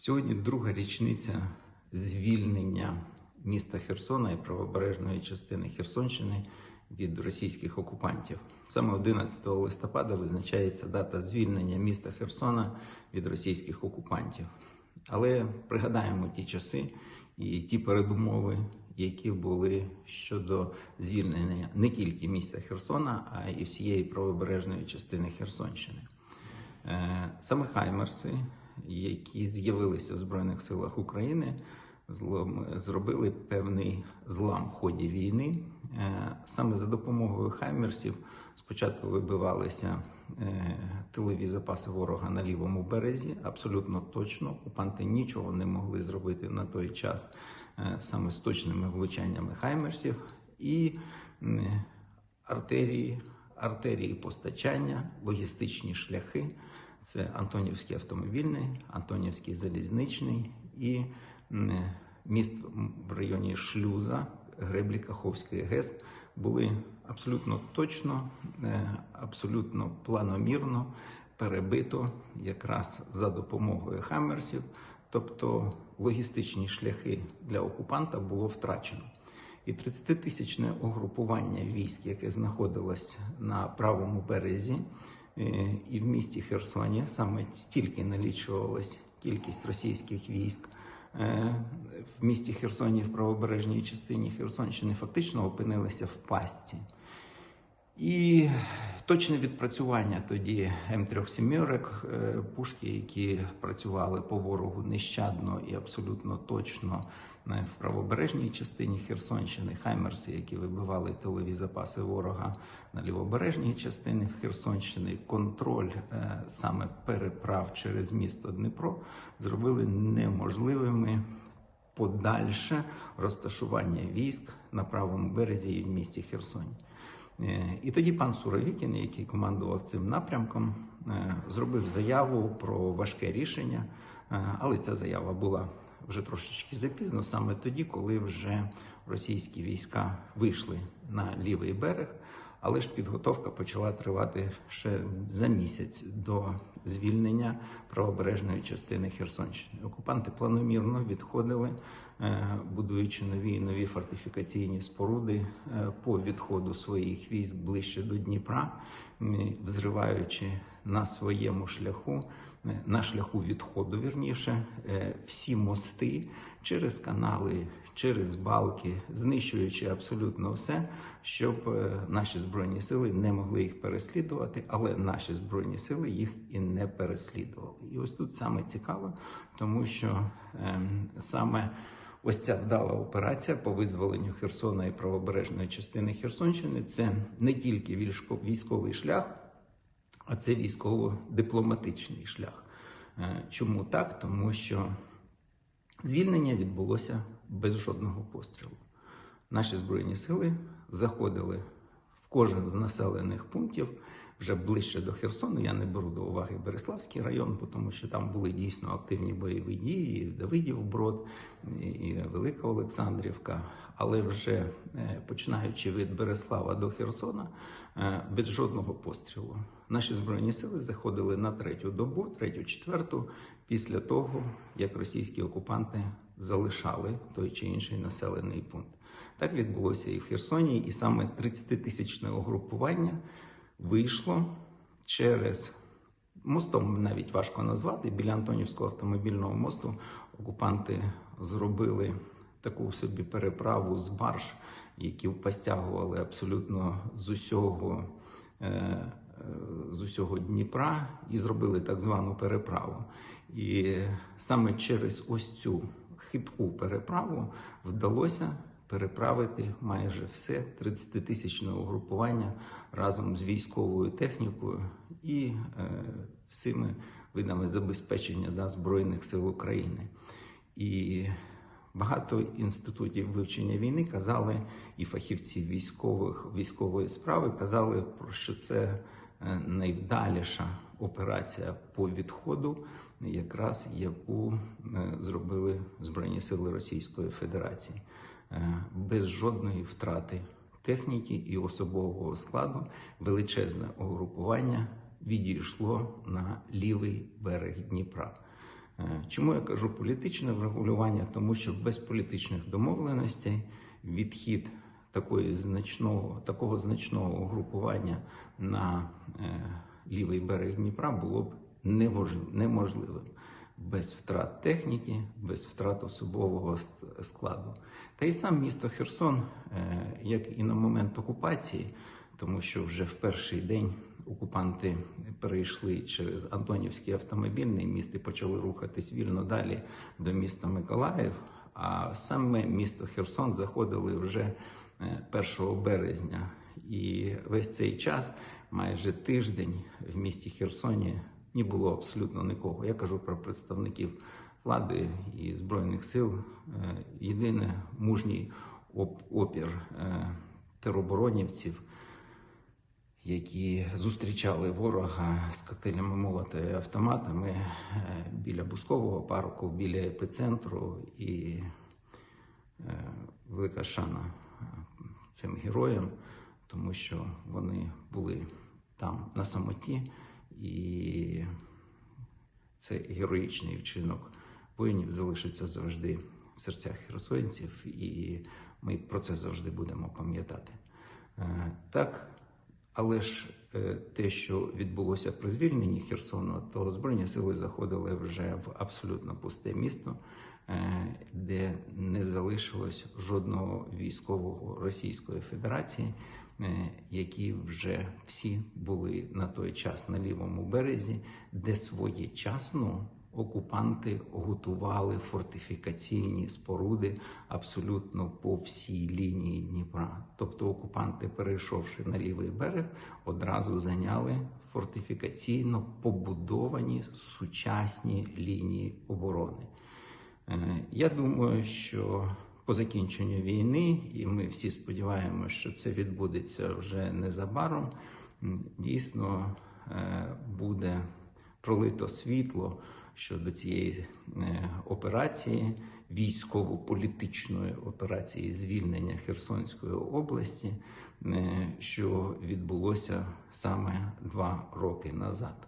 Сьогодні друга річниця звільнення міста Херсона і правобережної частини Херсонщини від російських окупантів. Саме 11 листопада визначається дата звільнення міста Херсона від російських окупантів. Але пригадаємо ті часи і ті передумови, які були щодо звільнення не тільки міста Херсона, а й всієї правобережної частини Херсонщини. Е, Саме Хаймерси, які з'явилися в Збройних силах України, зробили певний злам в ході війни. Е, Саме за допомогою Хаймерсів спочатку вибивалися е, тилові запаси ворога на лівому березі. Абсолютно точно окупанти нічого не могли зробити на той час е, саме з точними влучаннями Хаймерсів і артерії, артерії постачання, логістичні шляхи. Це Антонівський автомобільний, Антонівський залізничний і міст в районі Шлюза, Греблі Каховської ГЕС були абсолютно точно, е, абсолютно планомірно перебито якраз за допомогою хаммерсів, тобто логістичні шляхи для окупанта було втрачено. І 30-тисячне угрупування військ, яке знаходилось на правому березі е, і в місті Херсоні, саме стільки налічувалась кількість російських військ е, в місті Херсоні, в правобережній частині Херсонщини, фактично опинилися в пастці. І точне відпрацювання тоді М3 сімерок, е, пушки, які працювали по ворогу нещадно і абсолютно точно е, в правобережній частині Херсонщини, Хаймерси, які вибивали тилові запаси ворога на лівобережній частині Херсонщини, контроль е, саме переправ через місто Дніпро зробили неможливими подальше розташування військ на правому березі і в місті Херсоні. Е, І тоді пан Суровікін, який командував цим напрямком, е, зробив заяву про важке рішення, Е, але ця заява була вже трошечки запізно, саме тоді, коли вже російські війська вийшли на лівий берег. Але ж підготовка почала тривати ще за місяць до звільнення правобережної частини Херсонщини. Окупанти планомірно відходили, е, будуючи нові і нові фортифікаційні споруди е, по відходу своїх військ ближче до Дніпра, взриваючи на своєму шляху, на шляху відходу, вірніше, е, всі мости через канали, через балки, знищуючи абсолютно все, щоб е, наші збройні сили не могли їх переслідувати, але наші збройні сили їх і не переслідували. І ось тут саме цікаво, тому що ем, саме ось ця вдала операція по визволенню Херсона і правобережної частини Херсонщини це не тільки військо- військовий шлях, а це військово-дипломатичний шлях. Е, Чому так? Тому що Звільнення відбулося без жодного пострілу. Наші збройні сили заходили в кожен з населених пунктів вже ближче до Херсону. Я не беру до уваги Береславський район, тому що там були дійсно активні бойові дії, і Давидів Брод, і- і Велика Олександрівка. Але вже е, починаючи від Береслава до Херсона, е, без жодного пострілу. Наші збройні сили заходили на третю добу, третю, четверту, після того, як російські окупанти залишали той чи інший населений пункт. Так відбулося і в Херсоні, і саме 30-тисячне угрупування вийшло через мостом, навіть важко назвати. Біля Антонівського автомобільного мосту окупанти зробили таку собі переправу з барж, які постягували абсолютно з усього. е, е, З усього Дніпра і зробили так звану переправу. І саме через ось цю хитку переправу вдалося переправити майже все 30-тисячне угрупування разом з військовою технікою і е, всіми видами забезпечення да, Збройних сил України. І багато інститутів вивчення війни казали, і фахівці військових військової справи казали, що це е, найвдаліша операція по відходу, якраз яку е, зробили Збройні сили Російської Федерації без жодної втрати техніки і особового складу величезне угрупування відійшло на лівий берег Дніпра. Е, Чому я кажу політичне врегулювання? Тому що без політичних домовленостей відхід такої значного, такого значного угрупування на е, лівий берег Дніпра було б неможливим без втрат техніки, без втрат особового складу. Та й сам місто Херсон, е, як і на момент окупації, тому що вже в перший день окупанти перейшли через Антонівський автомобільний міст і почали рухатись вільно далі до міста Миколаїв. А саме місто Херсон заходили вже е, 1 березня. І весь цей час, майже тиждень, в місті Херсоні не було абсолютно нікого. Я кажу про представників влади і збройних сил. Е, Єдине мужній опір е, тероборонівців, які зустрічали ворога з коктейлями молота і автоматами е, біля Бускового парку, біля епіцентру і велика шана цим героям, тому що вони були там на самоті, і цей героїчний вчинок воїнів залишиться завжди в серцях херсонців, і ми про це завжди будемо пам'ятати. Е, Так, але ж е, те, що відбулося при звільненні Херсону, то Збройні сили заходили вже в абсолютно пусте місто, е, де не залишилось жодного військового Російської Федерації, які вже всі були на той час на лівому березі, де своєчасно окупанти готували фортифікаційні споруди абсолютно по всій лінії Дніпра. Тобто окупанти, перейшовши на лівий берег, одразу зайняли фортифікаційно побудовані сучасні лінії оборони. Е, Я думаю, що по закінченню війни, і ми всі сподіваємося, що це відбудеться вже незабаром. Дійсно е, буде пролито світло щодо цієї е, операції, військово-політичної операції звільнення Херсонської області, е, що відбулося саме два роки назад.